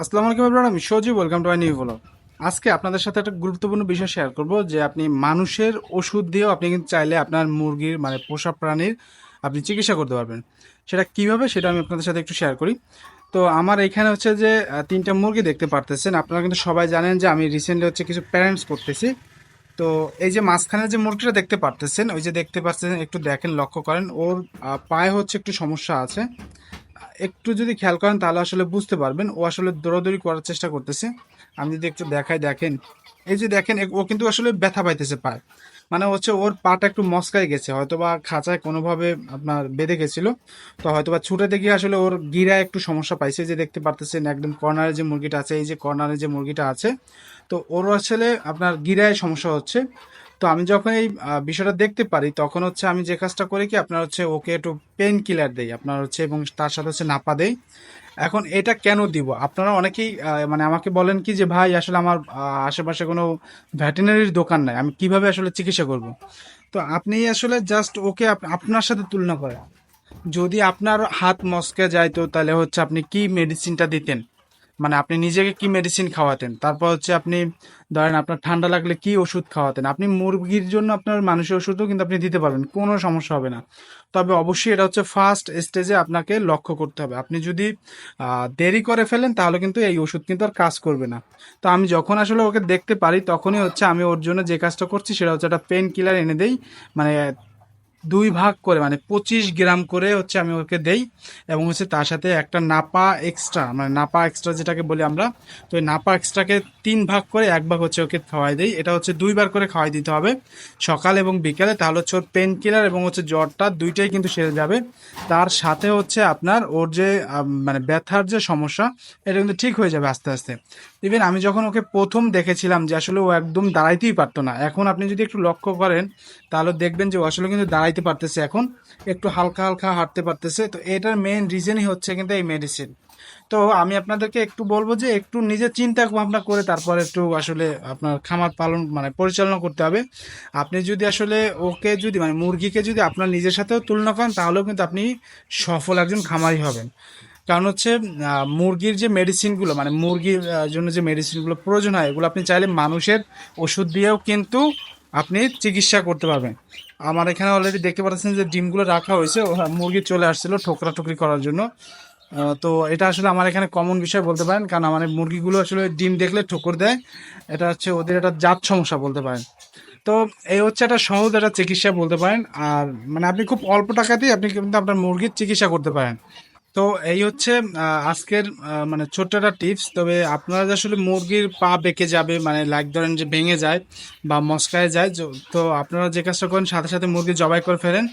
আসসালামু আলাইকুম এভরিওয়ান আমি Sajib welcome to my new blog আজকে আপনাদের সাথে একটা গুরুত্বপূর্ণ বিষয় শেয়ার করব, যে আপনি মানুষের ওষুধ দিয়েও আপনি কিন্তু চাইলে আপনার মুরগির মানে পোষা প্রাণীর আপনি চিকিৎসা করতে পারবেন। সেটা কীভাবে সেটা আমি আপনাদের সাথে একটু শেয়ার করি। তো আমার এখানে হচ্ছে যে তিনটা মুরগি দেখতে পারতেছেন। আপনারা কিন্তু সবাই জানেন যে আমি রিসেন্টলি হচ্ছে কিছু প্যারেন্টস করতেছি। তো এই যে মাঝখানে যে মুরগিটা দেখতে পারতেছেন, ওই যে দেখতে পাচ্ছেন একটু দেখেন, লক্ষ্য করেন, ওর পায়ে হচ্ছে একটু সমস্যা আছে। একটু যদি খেয়াল করেন, তাহলে আসলে বুঝতে পারবেন। ও আসলে দৌড়াদৌড়ি করার চেষ্টা করতেছে। আমি যদি একটু দেখাই, দেখেন। এই যে দেখেন ও কিন্তু আসলে ব্যথা পাইতেছে পায়। মানে হচ্ছে ওর পাটা একটু মস্কায় গেছে। হয়তো বা খাঁচায় কোনোভাবে আপনার বেঁধে গেছিল। তো হয়তো বা ছুটে গিয়ে আসলে ওর গিরায় একটু সমস্যা পাইছে। যে দেখতে পারতেছেন, একদম কর্নারে যে মুরগিটা আছে, এই যে কর্নারে যে মুরগিটা আছে, তো ওর আসলে আপনার গিরায় সমস্যা হচ্ছে। তো আমি যখন এই বিষয়টা দেখতে পারি, তখন হচ্ছে আমি যে কাজটা করি কি, আপনার হচ্ছে ওকে একটু পেন কিলার দেই। আপনার হচ্ছে এবং তার সাথে হচ্ছে নাপা দেই। এখন এটা কেন দিব? আপনারা অনেকেই মানে আমাকে বলেন কি যে, ভাই, আসলে আমার আশেপাশে কোনো ভেটেরিনারির দোকান নাই। আমি কীভাবে আসলে চিকিৎসা করব? তো আপনি আসলে জাস্ট ওকে আপনার সাথে তুলনা করেন। যদি আপনার হাত মস্কে যায় তো তাহলে হচ্ছে আপনি কি মেডিসিনটা দিতেন? মানে আপনি নিজেকে কি মেডিসিন খাওয়াতেন? তারপর হচ্ছে আপনি, ধরেন আপনার ঠান্ডা লাগলে কি ওষুধ খাওয়াতেন? আপনি মুরগির জন্য আপনার মানুষের ওষুধও কিন্তু আপনি দিতে পারবেন, কোনো সমস্যা হবে না। তবে অবশ্যই এটা হচ্ছে ফার্স্ট স্টেজে আপনাকে লক্ষ্য করতে হবে। আপনি যদি দেরি করে ফেলেন তাহলে কিন্তু এই ওষুধ কিন্তু আর কাজ করবে না। তো আমি যখন আসলে ওকে দেখতে পারি, তখনই হচ্ছে আমি ওর জন্য যে কাজটা করছি সেটা হচ্ছে একটা পেন কিলার এনে দেই। মানে দুই ভাগ করে মানে পঁচিশ গ্রাম করে হচ্ছে আমি ওকে দেই এবং হচ্ছে তার সাথে একটা নাপা এক্সট্রা মানে নাপা এক্সট্রা যেটাকে বলি আমরা, তো এই নাপা এক্সট্রাকে তিন ভাগ করে এক ভাগ হচ্ছে ওকে খাওয়াই দিই। এটা হচ্ছে দুইবার করে খাওয়াই দিতে হবে সকাল এবং বিকালে। তাহলে হচ্ছে ওর পেন কিলার এবং হচ্ছে জ্বরটা দুইটাই কিন্তু সেরে যাবে। তার সাথে হচ্ছে আপনার ওর যে মানে ব্যথার যে সমস্যা, এটা কিন্তু ঠিক হয়ে যাবে আস্তে আস্তে। ইভেন আমি যখন ওকে প্রথম দেখেছিলাম যে আসলে ও একদম দাঁড়াইতেই পারতো না, এখন আপনি যদি একটু লক্ষ্য করেন, তাহলে দেখবেন যে আসলে কিন্তু দাঁড়াইতে পারতেছে এখন, একটু হালকা হালকা হাঁটতে পারতেছে। তো এটার মেইন রিজনই হচ্ছে কিন্তু এই মেডিসিন তো আমি আপনাদেরকে একটু বলব যে একটু নিজে চিন্তা ভাবনা করে তারপর একটু আসলে আপনার খামার পালন মানে পরিচালনা করতে হবে। আপনি যদি আসলে ওকে যদি মানে মুরগিকে যদি আপনার নিজের সাথেও তুলনা করেন, তাহলেও কিন্তু আপনি সফল একজন খামারি হবেন। কারণ হচ্ছে মুরগির যে মেডিসিনগুলো মানে মুরগির জন্য যে মেডিসিনগুলো প্রয়োজন হয়, এগুলো আপনি চাইলে মানুষের ওষুধ দিয়েও কিন্তু আপনি চিকিৎসা করতে পারবেন। আমার এখানে অলরেডি দেখতে পাচ্ছেন যে ডিমগুলো রাখা হয়েছে হ্যাঁ, মুরগি চলে আসছিল ঠোকরা ঠুকরি করার জন্য। তো এটা আসলে আমার এখানে কমন বিষয় বলতে পারেন কারণ আমার মুরগিগুলো আসলে ডিম দেখলে ঠোকর দেয় এটা হচ্ছে ওদের একটা জাত সমস্যা বলতে পারেন। তো এই হচ্ছে একটা সহজ একটা চিকিৎসা বলতে পারেন আর মানে আপনি খুব অল্প টাকাতেই আপনি কিন্তু আপনার মুরগির চিকিৎসা করতে পারেন। তো এই হচ্ছে আজকের মানে ছোট্ট একটা টিপস। তবে আপনারা যে আসলে মুরগির পা বেঁকে যাবে মানে লাইক ধরেন যে ভেঙে যায় বা মস্কায় যায় তো আপনারা যে কাজটা করেন, সাথে সাথে মুরগি জবাই করে ফেলেন।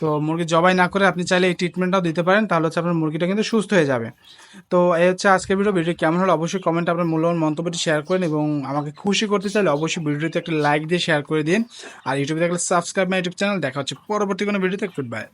তো মুরগি জবাই না করে আপনি চাইলে এই ট্রিটমেন্টটাও দিতে পারেন, তাহলে হচ্ছে আপনার মুরগিটা কিন্তু সুস্থ হয়ে যাবে। তো এই হচ্ছে আজকের ভিডিও ভিডিও কেমন হলো অবশ্যই কমেন্ট আপনার মূল্যবান মন্তব্যটি শেয়ার করেন এবং আমাকে খুশি করতে চাইলে অবশ্যই ভিডিওতে একটা লাইক দিয়ে শেয়ার করে দিন। আর ইউটিউবে দেখলে সাবস্ক্রাইব মাই ইউটিউব চ্যানেল দেখা হচ্ছে পরবর্তী কোনো ভিডিওতে গুড বাই